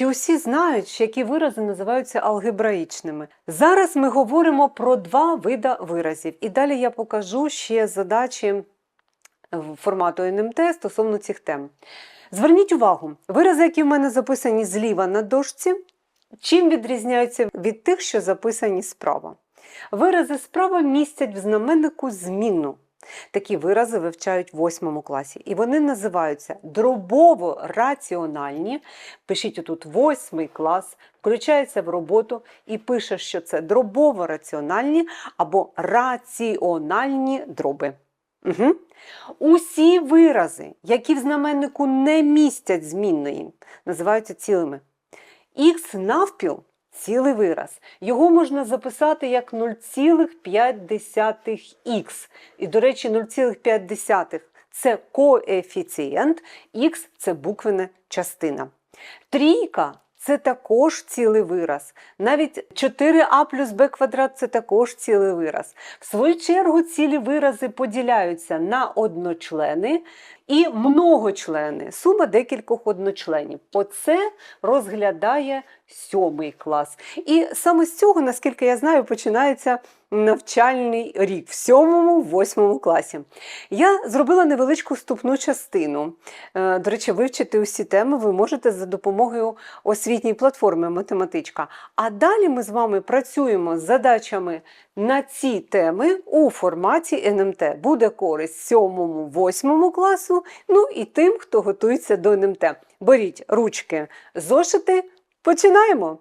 Чи усі знають, які вирази називаються алгебраїчними? Зараз ми говоримо про два вида виразів, і далі я покажу ще задачі формату НМТ стосовно цих тем. Зверніть увагу, вирази, які в мене записані зліва на дошці, чим відрізняються від тих, що записані справа. Вирази справа містять в знаменнику змінну. Такі вирази вивчають в 8 класі, і вони називаються дробово-раціональні. Пишіть отут 8 клас, включається в роботу і пише, що це дробово-раціональні або раціональні дроби. Угу. Усі вирази, які в знаменнику не містять змінної, називаються цілими. Х навпіл цілий вираз. Його можна записати як 0,5х. І, до речі, 0,5 це коефіцієнт, х це буквена частина. Трійка це також цілий вираз. Навіть 4а плюс b квадрат це також цілий вираз. В свою чергу цілі вирази поділяються на одночлени і многочлени, сума декількох одночленів. Оце розглядає сьомий клас. І саме з цього, наскільки я знаю, починається навчальний рік в сьомому, восьмому класі. Я зробила невеличку вступну частину. Е, До речі, вивчити усі теми ви можете за допомогою освітньої платформи Математичка. А далі ми з вами працюємо з задачами на ці теми у форматі НМТ. Буде користь 7-8 класу, ну і тим, хто готується до НМТ. Беріть ручки, зошити, починаємо!